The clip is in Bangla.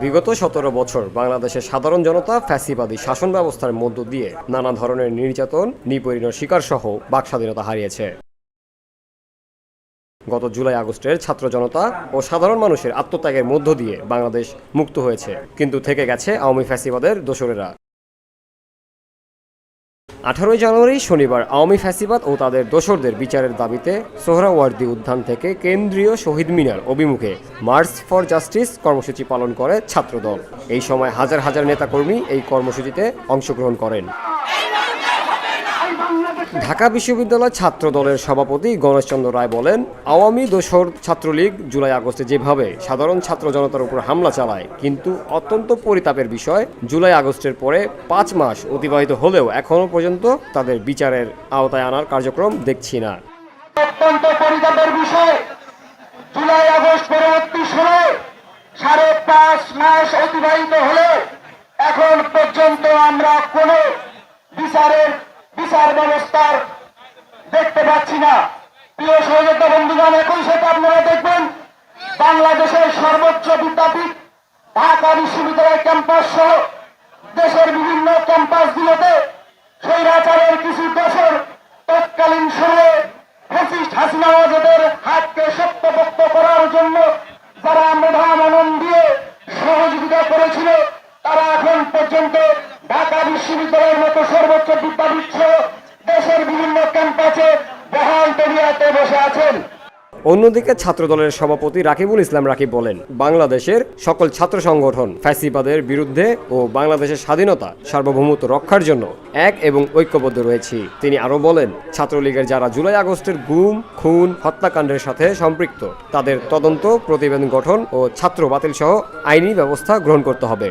বিগত সতেরো বছর বাংলাদেশের সাধারণ জনতা ফ্যাসিবাদী শাসন ব্যবস্থার মধ্য দিয়ে নানা ধরনের নির্যাতন নিপীড়নের শিকার সহ বাক স্বাধীনতা হারিয়েছে। গত জুলাই আগস্টের ছাত্র জনতা ও সাধারণ মানুষের আত্মত্যাগের মধ্য দিয়ে বাংলাদেশ মুক্ত হয়েছে। কিন্তু থেকে গেছে আওয়ামী ফ্যাসিবাদের দোসরেরা। আঠারোই জানুয়ারি শনিবার আওয়ামী ফ্যাসিবাদ ও তাদের দোসরদের বিচারের দাবিতে সোহরাওয়ার্দী উদ্যান থেকে কেন্দ্রীয় শহীদ মিনার অভিমুখে মার্চ ফর জাস্টিস কর্মসূচি পালন করে ছাত্রদল। এই সময় হাজার হাজার নেতাকর্মী এই কর্মসূচিতে অংশগ্রহণ করেন। ঢাকা বিশ্ববিদ্যালয় ছাত্র দলের সভাপতি গণেশচন্দ্র রায় বলেন, আওয়ামী দোসর ছাত্রলীগ জুলাই আগস্টে যেভাবে সাধারণ ছাত্র জনতার উপর হামলা চালায়, কিন্তু অত্যন্ত পরিতাপের বিষয়, জুলাই আগস্টের পরে পাঁচ মাস অতিবাহিত হলেও এখনও পর্যন্ত তাদের বিচারের আওতায় আনার কার্যক্রম দেখছি না। অত্যন্ত পরিতাপের বিষয়, জুলাই আগস্ট পরবর্তী সাড়ে পাঁচ মাস অতিবাহিত এখন পর্যন্ত আমরা কোন বিচার ব্যবস্থার দেখতে পাচ্ছি না। প্রিয় সহযোগিতা বন্ধুগণ একই সাথে আপনারা দেখবেন। বাংলাদেশের সর্বোচ্চ বিদ্যাপীঠ, ঢাকা বিশ্ববিদ্যালয় ক্যাম্পাস সহ দেশের বিভিন্ন ক্যাম্পাসগুলোতে স্বৈরাচারের কিছু দশর তৎকালীন সময়ে ফ্যাসিস্ট হাসিনা ওয়াজেদের হাতকে শক্তপোক্ত করার জন্য যারা মেধা মনন দিয়ে সহযোগিতা করেছিল, তারা এখন পর্যন্ত ঢাকা বিশ্ববিদ্যালয়ের মতো সর্বোচ্চ বিদ্যাপীঠ দেশের বিভিন্ন ক্যাম্পাসে বহাল তবিয়াতে বসে আছেন। অন্যদিকে ছাত্রদলের সভাপতি রাকিবুল ইসলাম রাকিব বলেন, বাংলাদেশের সকল ছাত্র সংগঠন ফ্যাসিবাদের বিরুদ্ধে ও বাংলাদেশের স্বাধীনতা, সার্বভৌমত্ব রক্ষার জন্য এক এবং ঐক্যবদ্ধ রয়েছি। তিনি আরও বলেন, ছাত্রলীগের যারা জুলাই আগস্টের গুম, খুন, হত্যাকাণ্ডের সাথে সম্পৃক্ত, তাদের তদন্ত, প্রতিবেদন গঠন ও ছাত্র বাতিল সহ আইনি ব্যবস্থা গ্রহণ করতে হবে।